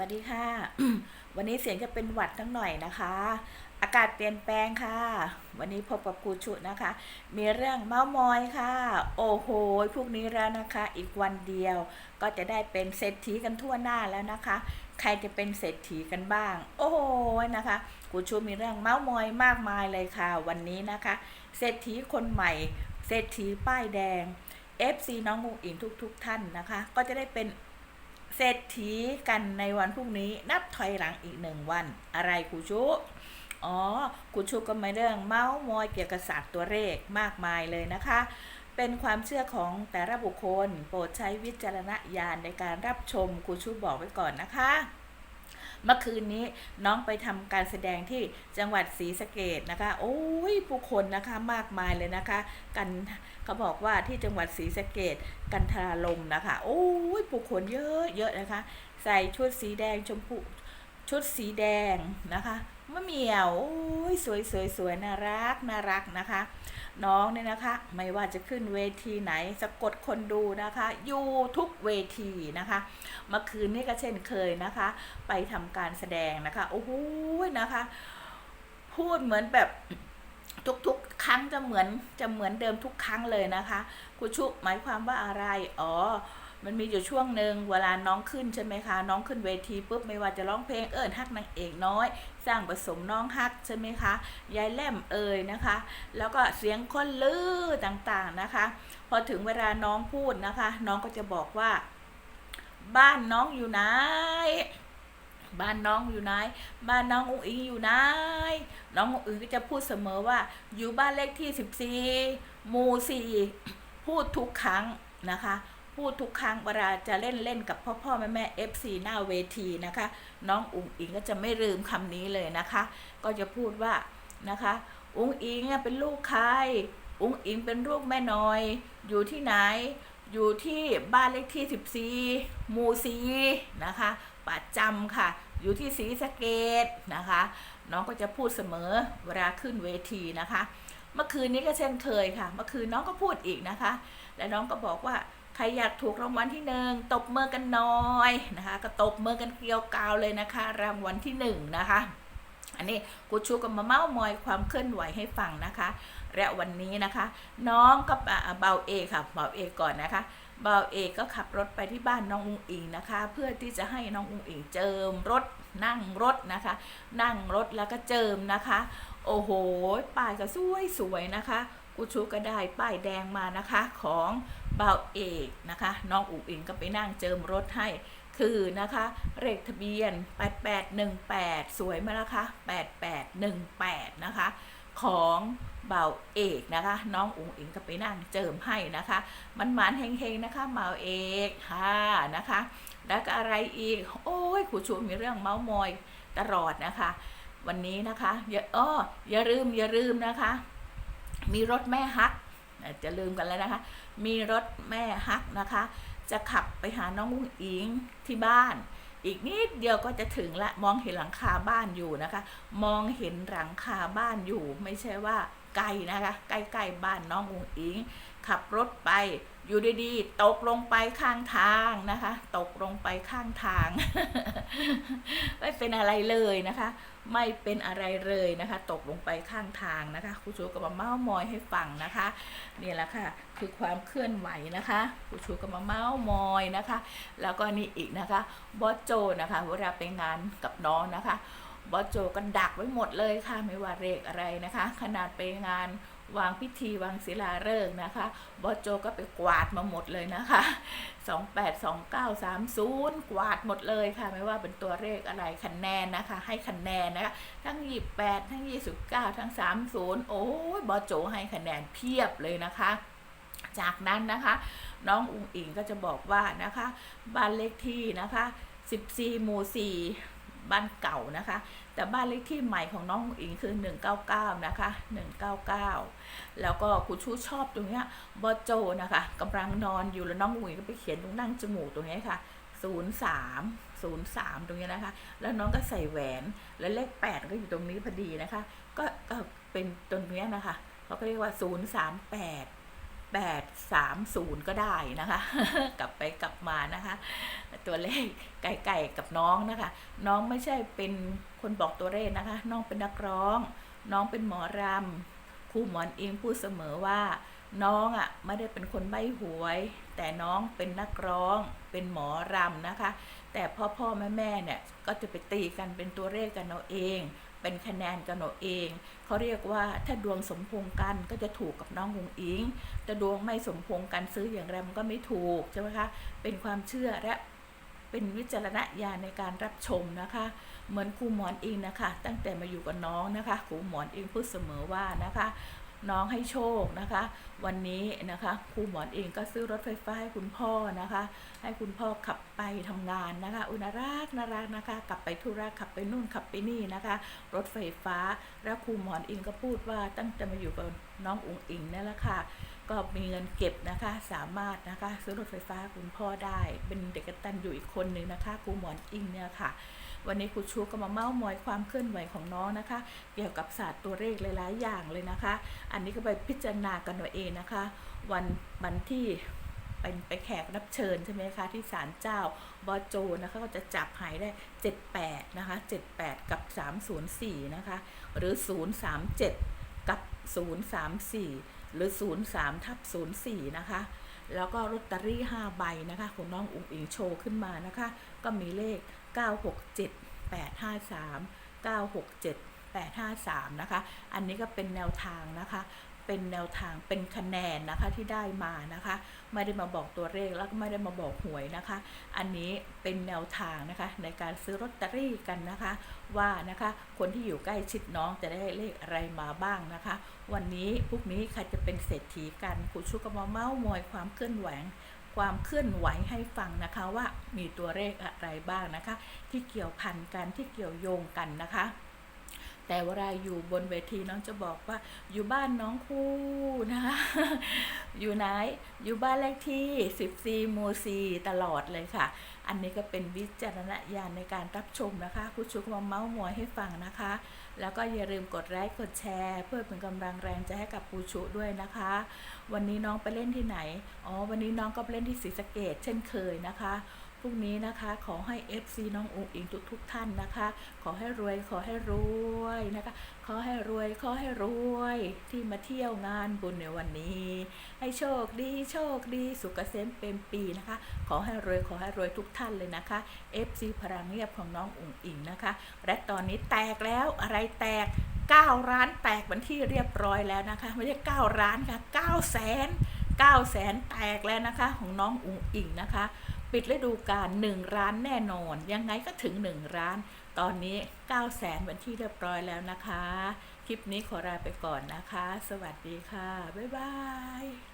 วัสดีค่ะ วันนี้เสียงจะเป็นหวัดทั้งหน่อยนะคะ อากาศเปลี่ยนแปลงค่ะ วันนี้พบกับครูชุนะคะ มีเรื่องเมามอยค่ะ โอ้โหพรุ่งนี้แล้วนะคะ อีกวันเดียวก็จะได้เป็นเศรษฐีกันทั่วหน้าแล้วนะคะ ใครจะเป็นเศรษฐีกันบ้าง โอ้โหนะคะครูชูมีเรื่องเมามอยมากมายเลยค่ะ วันนี้นะคะ เศรษฐีคนใหม่ เศรษฐีป้ายแดง FC น้องมุงอิงทุกๆท่านนะคะ ก็จะได้เป็น เศรษฐีกันในวันพรุ่งนี้นับถอยหลังอีกหนึ่งวันอะไรครูชุอ๋อครูชุก็มาเรื่องเมาส์มอยเกี่ยวกับศาสตร์ตัวเลขมากมายเลยนะคะ เป็นความเชื่อของแต่ละบุคคล โปรดใช้วิจารณญาณในการรับชมครูชุบอกไว้ก่อนนะคะ เมื่อคืนนี้น้องไปทำการแสดงที่จังหวัดศรีสะเกดนะคะ โอ้ยผู้คนนะคะมากมายเลยนะคะ กันเขาบอกว่าที่จังหวัดศรีสะเกดกันทราลมนะคะ โอ้ยผู้คนเยอะเยอะนะคะ ใส่ชุดสีแดงชมพูชุดสีแดงนะคะ มะเหมียวโอ้ยสวยสวยสวยน่ารักน่ารักนะคะ น้องเนี่ยนะคะ ไม่ว่าจะขึ้นเวทีไหนสะกดคนดูนะคะ อยู่ทุกเวทีนะคะ เมื่อคืนนี้ก็เช่นเคยนะคะ ไปทำการแสดงนะคะโอ้โหนะคะ พูดเหมือนแบบทุกๆ ครั้งจะเหมือนจะเหมือนเดิมทุกครั้งเลยนะคะครูชุหมายความว่าอะไร อ๋อ มันมีอยู่ช่วงหนึ่งเวลาน้องขึ้นใช่ไหมคะ น้องขึ้นเวทีปุ๊บไม่ว่าจะร้องเพลงเอิญฮักนางเอกน้อย สร้างผสมน้องฮักใช่ไหมคะยายแล่มเอ่ยนะคะ แล้วก็เสียงคนลือต่างๆนะคะ พอถึงเวลาน้องพูดนะคะ น้องก็จะบอกว่า บ้านน้องอยู่ไหนบ้านน้องอยู่ไหน บ้านน้องอุ้งอิงอยู่ไหน น้องอุ้งอิงก็จะพูดเสมอว่า อยู่บ้านเลขที่ 14หมู่4พูดทุกครั้งนะคะ พูดทุกครั้งเวลาจะเล่นเล่นกับพ่อพ่อแม่แม่ FC หน้าเวทีนะคะ น้องอุ้งอิงก็จะไม่ลืมคำนี้เลยนะคะ ก็จะพูดว่านะคะ อุ้งอิงเป็นลูกใครอุ้งอิงเป็นลูกแม่น้อย อยู่ที่ไหน อยู่ที่บ้านเลขที่ 14หมู่4นะคะประจำค่ะ อยู่ที่ศรีสะเกดนะคะ น้องก็จะพูดเสมอเวลาขึ้นเวทีนะคะ เมื่อคืนนี้ก็เช่นเคยค่ะ เมื่อคืนน้องก็พูดอีกนะคะ และน้องก็บอกว่า ใครอยากถูกรางวัลที่หนึ่งตบมือกันน้อยนะคะ ก็ตบมือกันเกลียวกาวเลยนะคะ รางวัลที่หนึ่งนะคะ อันนี้กูชูก็มาเม้ามอยความเคลื่อนไหวให้ฟังนะคะ และวันนี้นะคะ น้องกับเบาเอค่ะเบาเอก่อนนะคะเบาเอกก็ขับรถไปที่บ้านน้องอุงอิงนะคะ เพื่อที่จะให้น้องอุงอิงเจิมรถนั่งรถนะคะ นั่งรถแล้วก็เจิมนะคะ โอ้โหป้ายก็สวยสวยนะคะ กูชูก็ได้ป้ายแดงมานะคะของเบาเอกนะคะน้องอุงอิงก็ไปนั่งเจิมรถให้คือนะคะเลขทะเบียน 8818 สวยไหมล่ะคะ8818 นะคะ ของเบาเอกนะคะ น้องอุ๋งอิงก็ไปนั่งเจิมให้นะคะ มันหมานเฮงๆนะคะเบาเอกค่ะนะคะ แล้วก็อะไรอีก โอ้ยครูชูมีเรื่องเมาส์มอยตลอดนะคะ วันนี้นะคะอย่าอ้ออย่าลืมอย่าลืมนะคะ มีรถแม่ฮักจะลืมกันแล้วนะคะ มีรถแม่ฮักนะคะ จะขับไปหาน้องอุ้งอิงที่บ้าน อีกนิดเดียวก็จะถึงละมองเห็นหลังคาบ้านอยู่นะคะ มองเห็นหลังคาบ้านอยู่ ไม่ใช่ว่า กลนะคะ ใกล้ๆบ้านน้องอุ้งอิง ขับรถไปอยู่ดีๆตกลงไปข้างทางนะคะ ตกลงไปข้างทาง ไม่เป็นอะไรเลยนะคะ ไม่เป็นอะไรเลยนะคะ ตกลงไปข้างทางนะคะครูชูก็มาเม้ามอยให้ฟังนะคะนี่แหละค่ะ คือความเคลื่อนไหวนะคะครูชูก็มาเม้ามอยนะคะ แล้วก็นี่อีกนะคะบอสโจนะคะเวลาไปงานกับน้องนะคะ บอสโจก็ดักไว้หมดเลยค่ะไม่ว่าเรกอะไรนะคะ ขนาดไปงานวางพิธีวางศิลาฤกษ์นะคะบอสโจก็ไปกวาดมาหมดเลยนะคะ 28 29 30 กวาดหมดเลยค่ะ ไม่ว่าเป็นตัวเลขอะไรคะแนนนะคะ ให้คะแนนนะคะ ทั้ง 28 ทั้ง 29 ทั้ง 30 โอ้ยบอสโจให้คะแนนเพียบเลยนะคะ จากนั้นนะคะ น้องอุงอิงก็จะบอกว่านะคะ บ้านเลขที่นะคะ 14 หมู่ 4 บ้านเก่านะคะ แต่บ้านเลขที่ใหม่ของน้องอุงอิงคือ 199 นะคะ 199 แล้วก็ครูชูชอบตรงเนี้ยบอโจนะคะกำลังนอนอยู่แล้วน้องอิงก็ไปเขียนตรงนั่งจมูกตรงเนี้ยค่ะ 03 03 ตรงเนี้ยนะคะ แล้วน้องก็ใส่แหวนแล้วเลข 8 ก็อยู่ตรงนี้พอดีนะคะ ก็ก็เป็นตรงเนี้ยนะคะเขาก็เรียกว่า 038 830 ก็ได้นะคะ กลับไปกลับมานะคะ ตัวเลขไก่ๆกับน้องนะคะ น้องไม่ใช่เป็นคนบอกตัวเลขนะคะ น้องเป็นนักร้อง น้องเป็นหมอรำครูหมอนเองพูดเสมอว่า น้องอะไม่ได้เป็นคนใบ้หวย แต่น้องเป็นนักร้อง เป็นหมอรำนะคะ แต่พ่อพ่อแม่แม่เนี่ยก็จะไปตีกันเป็นตัวเลขกันเอาเอง เป็นคะแนนกันเอาเองเขาเรียกว่าถ้าดวงสมพงกันก็จะถูกกับน้องหงอิงแต่ดวงไม่สมพงกันซื้ออย่างไรมันก็ไม่ถูกใช่ไหมคะเป็นความเชื่อและเป็นวิจารณญาณในการรับชมนะคะ เหมือนครูหมอนเองนะคะ ตั้งแต่มาอยู่กับน้องนะคะครูหมอนเองพูดเสมอว่านะคะ น้องให้โชคนะคะ วันนี้นะคะครูหมอนเองก็ซื้อรถไฟฟ้าให้คุณพ่อนะคะ ให้คุณพ่อขับไปทำงานนะคะอุยนารักนารักนะคะ กลับไปธุระขับไปนู่นขับไปนี่นะคะ รถไฟฟ้าแล้วครูหมอนเองก็พูดว่าตั้งแต่มาอยู่กับน้องอุ๋งอิงนั่แหละค่ะก็มีเงินเก็บนะคะสามารถนะคะซื้อรถไฟฟ้าคุณพ่อได้ เป็นเด็กกตัญญูอีกคนหนึ่งนะคะครูหมอนอิงเนี่ยค่ะ วันนี้ครูชูก็มาเม้ามอยความเคลื่อนไหวของน้องนะคะ เกี่ยวกับศาสตร์ตัวเลขหลายๆอย่างเลยนะคะ อันนี้ก็ไปพิจารณากันเอาเองนะคะ วันวันที่เป็นไปแขกรับเชิญใช่ไหมคะ ที่ศาลเจ้าบอโจนะคะก็จะจับหายได้ 78 นะคะ 78 กับ 304 นะคะ หรือ 037 กับ 034 หรือ 03ทับ04 นะคะ แล้วก็ลอตเตอรี่5ใบนะคะของน้องอุ๋งอิงโชว์ขึ้นมานะคะ ก็มีเลข 967 853 967 853 นะคะ อันนี้ก็เป็นแนวทางนะคะ เป็นแนวทางเป็นคะแนนนะคะที่ได้มานะคะ ไม่ได้มาบอกตัวเลขแล้วก็ไม่ได้มาบอกหวยนะคะ อันนี้เป็นแนวทางนะคะในการซื้อลอตเตอรี่กันนะคะ ว่านะคะคนที่อยู่ใกล้ชิดน้องจะได้เลขอะไรมาบ้างนะคะ วันนี้พรุ่งนี้ใครจะเป็นเศรษฐีกันครูชุกมาเม้ามอยความเคลื่อนไหวความเคลื่อนไหวให้ฟังนะคะว่ามีตัวเลขอะไรบ้างนะคะ ที่เกี่ยวพันกันที่เกี่ยวโยงกันนะคะ แต่เวลาอยู่บนเวทีน้องจะบอกว่าอยู่บ้านน้องคู่นะคะอยู่ไหนอยู่บ้านเลขที่ 14หมู่4ตลอดเลยค่ะ อันนี้ก็เป็นวิจารณญาณในการรับชมนะคะ คุณชุกมาเมาส์มอยให้ฟังนะคะ แล้วก็อย่าลืมกดไลค์กดแชร์ เพื่อเป็นกำลังแรงใจให้กับปูชุด้วยนะคะ วันนี้น้องไปเล่นที่ไหน อ๋อ วันนี้น้องก็ไปเล่นที่ศรีสะเกดเช่นเคยนะคะ พรุ่งนี้นะคะขอให้ FC น้องอุ๋งอิงทุกๆทท่านนะคะ ขอให้รวยขอให้รวยนะคะ ขอให้รวยขอให้รวยที่มาเที่ยวงานบุญในวันนี้ ให้โชคดีโชคดีสุขเกษมเป็นปีนะคะ ขอให้รวยขอให้รวยทุกท่านเลยนะคะ FC พลังเงียบของน้องอุ๋งอิงนะคะ และตอนนี้แตกแล้วอะไรแตก 9 ร้านแตกเป็นที่เรียบร้อยแล้วนะคะ ไม่ใช่ 9 ร้านค่ะ9แสน 9แสนแตกแล้วนะคะของน้องอุ๋งอิงนะคะ ปิดฤดูกาล1ร้านแน่นอน ยังไงก็ถึง 1 ร้าน ตอนนี้ 9 แสนเป็นที่เรียบร้อยแล้วนะคะ คลิปนี้ขอลาไปก่อนนะคะ สวัสดีค่ะ บ๊ายบาย